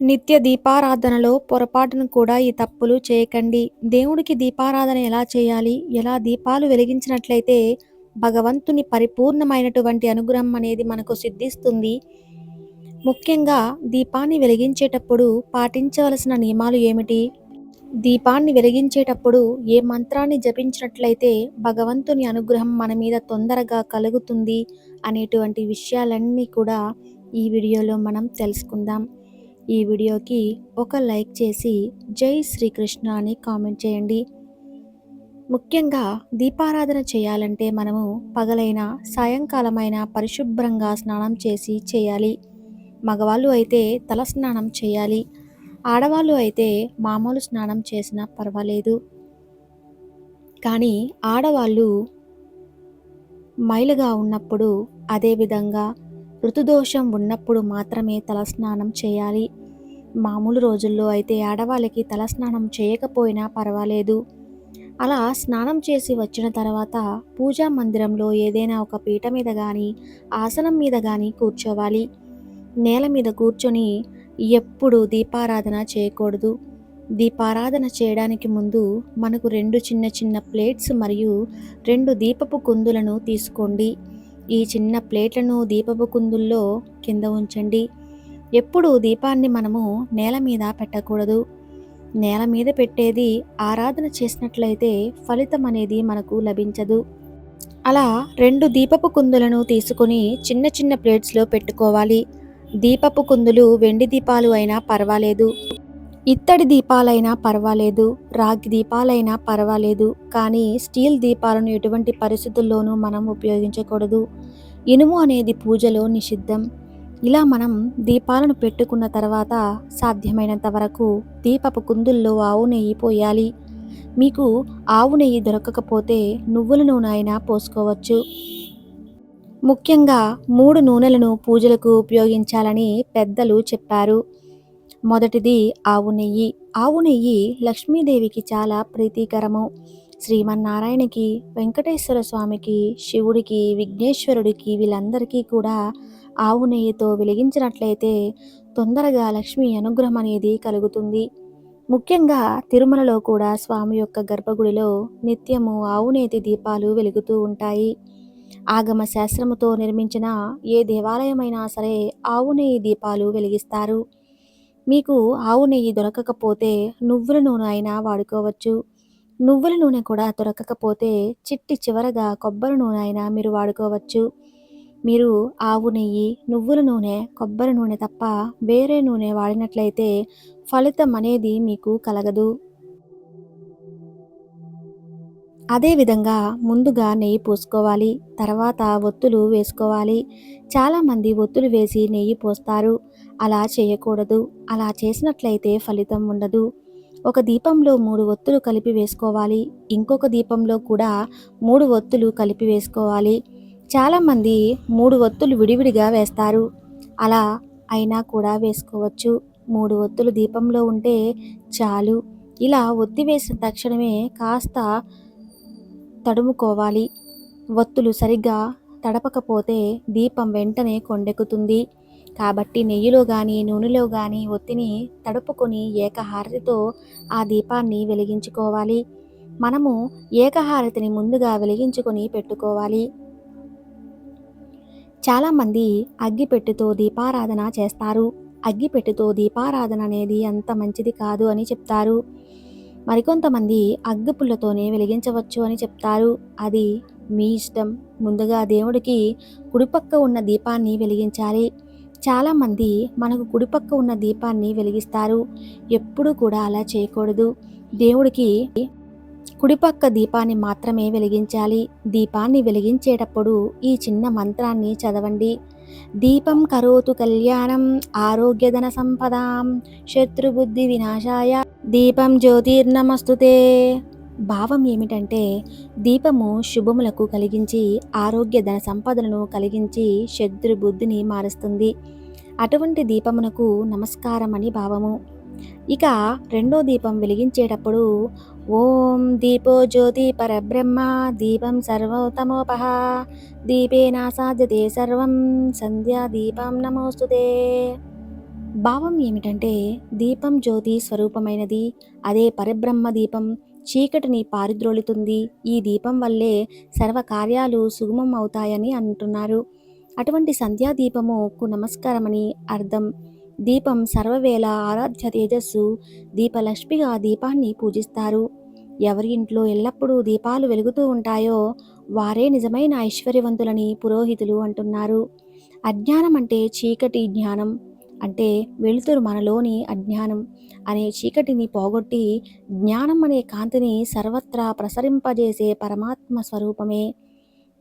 నిత్య దీపారాధనలో పొరపాటును కూడా ఈ తప్పులు చేయకండి. దేవుడికి దీపారాధన ఎలా చేయాలి? ఎలా దీపాలు వెలిగించినట్లయితే భగవంతుని పరిపూర్ణమైనటువంటి అనుగ్రహం అనేది మనకు సిద్ధిస్తుంది. ముఖ్యంగా దీపాన్ని వెలిగించేటప్పుడు పాటించవలసిన నియమాలు ఏమిటి? దీపాన్ని వెలిగించేటప్పుడు ఏ మంత్రాన్ని జపించినట్లయితే భగవంతుని అనుగ్రహం మన మీద తొందరగా కలుగుతుంది అనేటువంటి విషయాలన్నీ కూడా ఈ వీడియోలో మనం తెలుసుకుందాం. ఈ వీడియోకి ఒక లైక్ చేసి జై శ్రీకృష్ణ అని కామెంట్ చేయండి. ముఖ్యంగా దీపారాధన చేయాలంటే మనము పగలైన సాయంకాలమైన పరిశుభ్రంగా స్నానం చేసి చేయాలి. మగవాళ్ళు అయితే తల స్నానం చేయాలి. ఆడవాళ్ళు అయితే మామూలు స్నానం చేసినా పర్వాలేదు. కానీ ఆడవాళ్ళు మైలుగా ఉన్నప్పుడు అదేవిధంగా ఋతుదోషం ఉన్నప్పుడు మాత్రమే తలస్నానం చేయాలి. మామూలు రోజుల్లో అయితే ఆడవాళ్ళకి తలస్నానం చేయకపోయినా పర్వాలేదు. అలా స్నానం చేసి వచ్చిన తర్వాత పూజా మందిరంలో ఏదైనా ఒక పీట మీద కానీ ఆసనం మీద కానీ కూర్చోవాలి. నేల మీద కూర్చొని ఎప్పుడు దీపారాధన చేయకూడదు. దీపారాధన చేయడానికి ముందు మనకు రెండు చిన్న చిన్న ప్లేట్స్ మరియు రెండు దీపపు కుందులను తీసుకోండి. ఈ చిన్న ప్లేట్లను దీపపు కుందుల్లో కింద ఉంచండి. ఎప్పుడు దీపాన్ని మనము నేల మీద పెట్టకూడదు. నేల మీద పెట్టేది ఆరాధన చేసినట్లయితే ఫలితం అనేది మనకు లభించదు. అలా రెండు దీపపు కుందులను తీసుకొని చిన్న చిన్న ప్లేట్స్లో పెట్టుకోవాలి. దీపపు కుందులు వెండి దీపాలు అయినా పర్వాలేదు. ఇత్తడి దీపాలైనా పర్వాలేదు రాగి దీపాలైనా పర్వాలేదు కానీ స్టీల్ దీపాలను ఎటువంటి పరిస్థితుల్లోనూ మనం ఉపయోగించకూడదు. ఇనుము అనేది పూజలో నిషిద్ధం. ఇలా మనం దీపాలను పెట్టుకున్న తర్వాత సాధ్యమైనంత వరకు దీపపు కుందుల్లో ఆవు నెయ్యి పోయాలి. మీకు ఆవు నెయ్యి దొరకకపోతే నువ్వుల నూనె అయినా పోసుకోవచ్చు. ముఖ్యంగా మూడు నూనెలను పూజలకు ఉపయోగించాలని పెద్దలు చెప్పారు. మొదటిది ఆవు నెయ్యి. ఆవు నెయ్యి లక్ష్మీదేవికి చాలా ప్రీతికరము. శ్రీమన్నారాయణకి వెంకటేశ్వర స్వామికి శివుడికి విఘ్నేశ్వరుడికి వీళ్ళందరికీ కూడా ఆవు నెయ్యితో వెలిగించినట్లయితే తొందరగా లక్ష్మి అనుగ్రహం అనేది కలుగుతుంది. ముఖ్యంగా తిరుమలలో కూడా స్వామి యొక్క గర్భగుడిలో నిత్యము ఆవునేతి దీపాలు వెలుగుతూ ఉంటాయి. ఆగమ శాస్త్రముతో నిర్మించిన ఏ దేవాలయమైనా సరే ఆవు నెయ్యి దీపాలు వెలిగిస్తారు. మీకు ఆవు నెయ్యి దొరకకపోతే నువ్వుల నూనె అయినా వాడుకోవచ్చు. నువ్వుల నూనె కూడా దొరకకపోతే చిట్టి చివరగా కొబ్బరి నూనె అయినా మీరు వాడుకోవచ్చు. మీరు ఆవు నెయ్యి నువ్వుల నూనె కొబ్బరి నూనె తప్ప వేరే నూనె వాడినట్లయితే ఫలితం అనేది మీకు కలగదు. అదేవిధంగా ముందుగా నెయ్యి పోసుకోవాలి తర్వాత ఒత్తులు వేసుకోవాలి. చాలామంది ఒత్తులు వేసి నెయ్యి పోస్తారు. అలా చేయకూడదు. అలా చేసినట్లయితే ఫలితం ఉండదు. ఒక దీపంలో మూడు ఒత్తులు కలిపి వేసుకోవాలి. ఇంకొక దీపంలో కూడా మూడు ఒత్తులు కలిపి వేసుకోవాలి. చాలామంది మూడు ఒత్తులు విడివిడిగా వేస్తారు. అలా అయినా కూడా వేసుకోవచ్చు. మూడు ఒత్తులు దీపంలో ఉంటే చాలు. ఇలా ఒత్తి వేసిన తక్షణమే కాస్త తడుముకోవాలి. ఒత్తులు సరిగ్గా తడపకపోతే దీపం వెంటనే కొండెక్కుతుంది. కాబట్టి నెయ్యిలో కానీ నూనెలో కానీ ఒత్తిని తడుపుకొని ఏకహారతితో ఆ దీపాన్ని వెలిగించుకోవాలి. మనము ఏకహారతిని ముందుగా వెలిగించుకొని పెట్టుకోవాలి. చాలామంది అగ్గిపెట్టెతో దీపారాధన చేస్తారు. అగ్గిపెట్టుతో దీపారాధన అనేది అంత మంచిది కాదు అని చెప్తారు. మరికొంతమంది అగ్గిపుల్లతోనే వెలిగించవచ్చు అని చెప్తారు. అది మీ ఇష్టం. ముందుగా దేవుడికి కుడిపక్క ఉన్న దీపాన్ని వెలిగించాలి. చాలామంది మనకు కుడిపక్క ఉన్న దీపాన్ని వెలిగిస్తారు. ఎప్పుడూ కూడా అలా చేయకూడదు. దేవుడికి కుడిపక్క దీపాన్ని మాత్రమే వెలిగించాలి. దీపాన్ని వెలిగించేటప్పుడు ఈ చిన్న మంత్రాన్ని చదవండి. దీపం కరోతు కళ్యాణం ఆరోగ్యధన సంపదాం శత్రుబుద్ధి వినాశాయ దీపం జ్యోతిర్నమస్తుతే. భావం ఏమిటంటే దీపము శుభములకు కలిగించి ఆరోగ్య ధన సంపదలను కలిగించి శత్రు బుద్ధిని మారుస్తుంది. అటువంటి దీపమునకు నమస్కారం అని భావము. ఇక రెండో దీపం వెలిగించేటప్పుడు ఓం దీపో జ్యోతి పరబ్రహ్మ దీపం సర్వోత్తమోపహ దీపేనా సాధ్యతే సర్వం సంధ్యా దీపం నమోస్తుతే. భావం ఏమిటంటే దీపం జ్యోతి స్వరూపమైనది అదే పరబ్రహ్మ దీపం. చీకటిని పారిద్రోలుతుంది. ఈ దీపం వల్లే సర్వకార్యాలు సుగమం అవుతాయని అంటున్నారు. అటువంటి సంధ్యాదీపముకు నమస్కారమని అర్థం. దీపం సర్వవేళ ఆరాధ్య తేజస్సు దీపలక్ష్మిగా దీపాన్ని పూజిస్తారు. ఎవరి ఇంట్లో ఎల్లప్పుడూ దీపాలు వెలుగుతూ ఉంటాయో వారే నిజమైన ఐశ్వర్యవంతులని పురోహితులు అంటున్నారు. అజ్ఞానం అంటే చీకటి జ్ఞానం. అంటే వెలుతురు మనలోని అజ్ఞానం అనే చీకటిని పోగొట్టి జ్ఞానం అనే కాంతిని సర్వత్రా ప్రసరింపజేసే పరమాత్మ స్వరూపమే.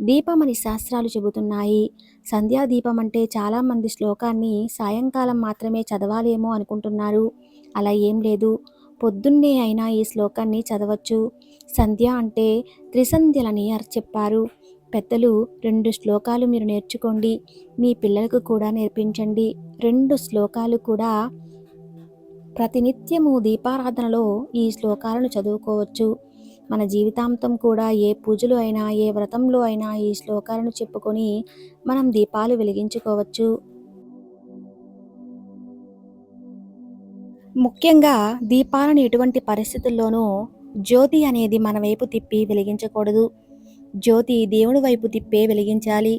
దీపం అని శాస్త్రాలు చెబుతున్నాయి. సంధ్యాదీపం అంటే చాలామంది శ్లోకాన్ని సాయంకాలం మాత్రమే చదవాలేమో అనుకుంటున్నారు. అలా ఏం లేదు. పొద్దున్నే అయినా ఈ శ్లోకాన్ని చదవచ్చు. సంధ్య అంటే త్రిసంధ్యలని అర్ చెప్పారు పెద్దలు రెండు శ్లోకాలు మీరు నేర్చుకోండి మీ పిల్లలకు కూడా నేర్పించండి. రెండు శ్లోకాలు కూడా ప్రతినిత్యము దీపారాధనలో ఈ శ్లోకాలను చదువుకోవచ్చు. మన జీవితాంతం కూడా ఏ పూజలు అయినా ఏ వ్రతంలో అయినా ఈ శ్లోకాలను చెప్పుకొని మనం దీపాలు వెలిగించుకోవచ్చు. ముఖ్యంగా దీపాలను ఎటువంటి పరిస్థితుల్లోనూ జ్యోతి అనేది మన వైపు తిప్పి వెలిగించకూడదు. జ్యోతి దేవుడి వైపు తిప్పే వెలిగించాలి.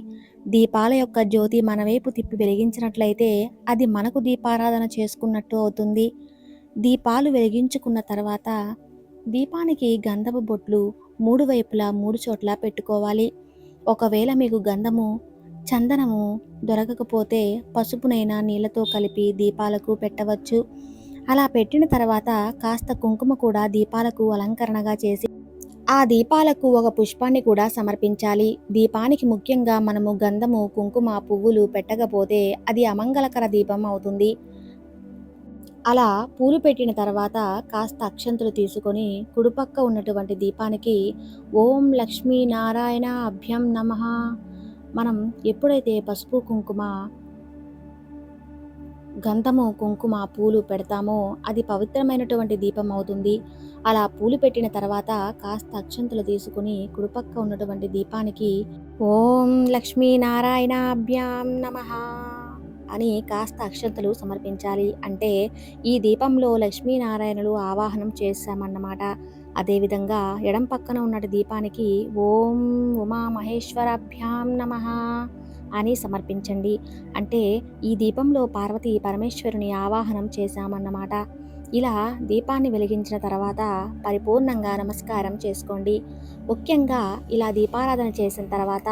దీపాల యొక్క జ్యోతి మన వైపు తిప్పి వెలిగించినట్లయితే అది మనకు దీపారాధన చేసుకున్నట్టు అవుతుంది. దీపాలు వెలిగించుకున్న తర్వాత దీపానికి గంధపు బొట్లు మూడు వైపులా మూడు చోట్ల పెట్టుకోవాలి. ఒకవేళ మీకు గంధము చందనము దొరకకపోతే పసుపునైనా నీళ్ళతో కలిపి దీపాలకు పెట్టవచ్చు. అలా పెట్టిన తర్వాత కాస్త కుంకుమ కూడా దీపాలకు అలంకరణగా చేసి ఆ దీపాలకు ఒక పుష్పాన్ని కూడా సమర్పించాలి. దీపానికి ముఖ్యంగా మనము గంధము కుంకుమ పువ్వులు పెట్టకపోతే అది అమంగళకర దీపం అవుతుంది. అలా పూలు పెట్టిన తర్వాత కాస్త అక్షంతులు తీసుకొని కుడిపక్క ఉన్నటువంటి దీపానికి ఓం లక్ష్మీ నారాయణ అభ్యం నమ. మనం ఎప్పుడైతే పసుపు కుంకుమ గంధము కుంకుమ పూలు పెడతామో అది పవిత్రమైనటువంటి దీపం అవుతుంది. అలా పూలు పెట్టిన తర్వాత కాస్త అక్షంతులు తీసుకుని కుడిపక్క ఉన్నటువంటి దీపానికి ఓం లక్ష్మీనారాయణాభ్యాం నమ అని కాస్త అక్షంతలు సమర్పించాలి. అంటే ఈ దీపంలో లక్ష్మీనారాయణులు ఆవాహనం చేశామన్నమాట. అదేవిధంగా ఎడం పక్కన ఉన్నటి దీపానికి ఓం ఉమా మహేశ్వరాభ్యాం నమ అని సమర్పించండి. అంటే ఈ దీపంలో పార్వతి పరమేశ్వరుని ఆవాహనం చేశామన్నమాట. ఇలా దీపాన్ని వెలిగించిన తర్వాత పరిపూర్ణంగా నమస్కారం చేసుకోండి. ముఖ్యంగా ఇలా దీపారాధన చేసిన తర్వాత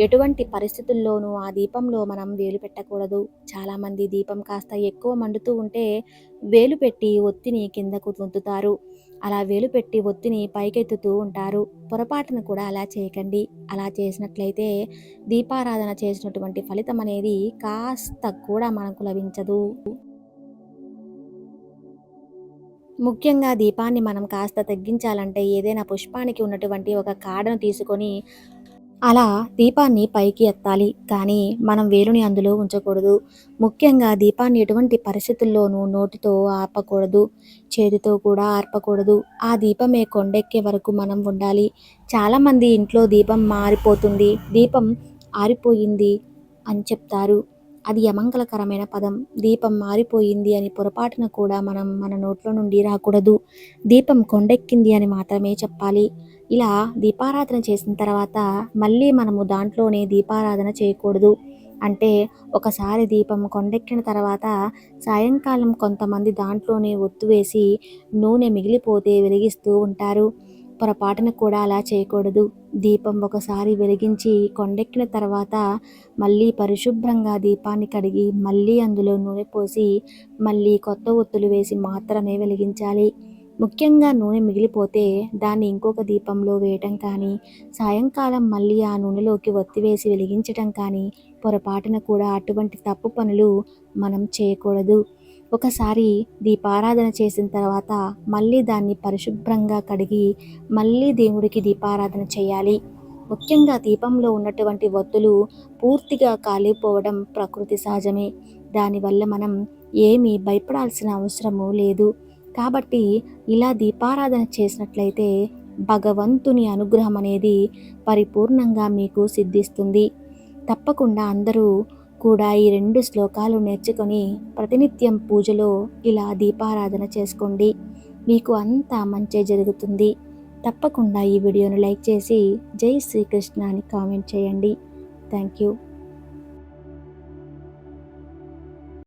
ఎటువంటి పరిస్థితుల్లోనూ ఆ దీపంలో మనం వేలు పెట్టకూడదు. చాలామంది దీపం కాస్త ఎక్కువ మండుతూ ఉంటే వేలు పెట్టి ఒత్తిని కిందకు తుంతుతారు అలా వేలు పెట్టి ఒత్తిని పైకెత్తుతూ ఉంటారు. పొరపాటును కూడా అలా చేయకండి. అలా చేసినట్లయితే దీపారాధన చేసినటువంటి ఫలితం అనేది కాస్త కూడా మనకు లభించదు. ముఖ్యంగా దీపాన్ని మనం కాస్త తగ్గించాలంటే ఏదైనా పుష్పానికి ఉన్నటువంటి ఒక కాడను తీసుకొని అలా దీపాన్ని పైకి ఎత్తాలి. కానీ మనం వేలుని అందులో ఉంచకూడదు. ముఖ్యంగా దీపాన్ని ఎటువంటి పరిస్థితుల్లోనూ నోటితో ఆర్పకూడదు చేతితో కూడా ఆర్పకూడదు. ఆ దీపమే కొండెక్కే వరకు మనం ఉండాలి. చాలామంది ఇంట్లో దీపం మారిపోతుంది. దీపం ఆరిపోయింది అని చెప్తారు. అది అమంగళకరమైన పదం. దీపం మారిపోయింది అని పొరపాటున కూడా మనం మన నోట్లో నుండి రాకూడదు. దీపం కొండెక్కింది అని మాత్రమే చెప్పాలి. ఇలా దీపారాధన చేసిన తర్వాత మళ్ళీ మనము దాంట్లోనే దీపారాధన చేయకూడదు. అంటే ఒకసారి దీపం కొండెక్కిన తర్వాత సాయంకాలం కొంతమంది దాంట్లోనే ఒత్తు వేసి నూనె మిగిలిపోతే వెలిగిస్తూ ఉంటారు. పొరపాటున కూడా అలా చేయకూడదు. దీపం ఒకసారి వెలిగించి కొండెక్కిన తర్వాత మళ్ళీ పరిశుభ్రంగా దీపాన్ని కడిగి మళ్ళీ అందులో నూనె పోసి మళ్ళీ కొత్త ఒత్తులు వేసి మాత్రమే వెలిగించాలి. ముఖ్యంగా నూనె మిగిలిపోతే దాన్ని ఇంకొక దీపంలో వేయటం కానీ సాయంకాలం మళ్ళీ ఆ నూనెలోకి ఒత్తివేసి వెలిగించటం కానీ పొరపాటున కూడా అటువంటి తప్పు పనులు మనం చేయకూడదు. ఒకసారి దీపారాధన చేసిన తర్వాత మళ్ళీ దాన్ని పరిశుభ్రంగా కడిగి మళ్ళీ దేవుడికి దీపారాధన చేయాలి. ముఖ్యంగా దీపంలో ఉన్నటువంటి వత్తులు పూర్తిగా కాలిపోవడం ప్రకృతి సహజమే. దానివల్ల మనం ఏమీ భయపడాల్సిన అవసరము లేదు. కాబట్టి ఇలా దీపారాధన చేసినట్లయితే భగవంతుని అనుగ్రహం అనేది పరిపూర్ణంగా మీకు సిద్ధిస్తుంది. తప్పకుండా అందరూ కూడా ఈ రెండు శ్లోకాలు నేర్చుకొని ప్రతినిత్యం పూజలో ఇలా దీపారాధన చేసుకోండి. మీకు అంతా మంచి జరుగుతుంది. తప్పకుండా ఈ వీడియోను లైక్ చేసి జై శ్రీకృష్ణ అని కామెంట్ చేయండి. Thank you.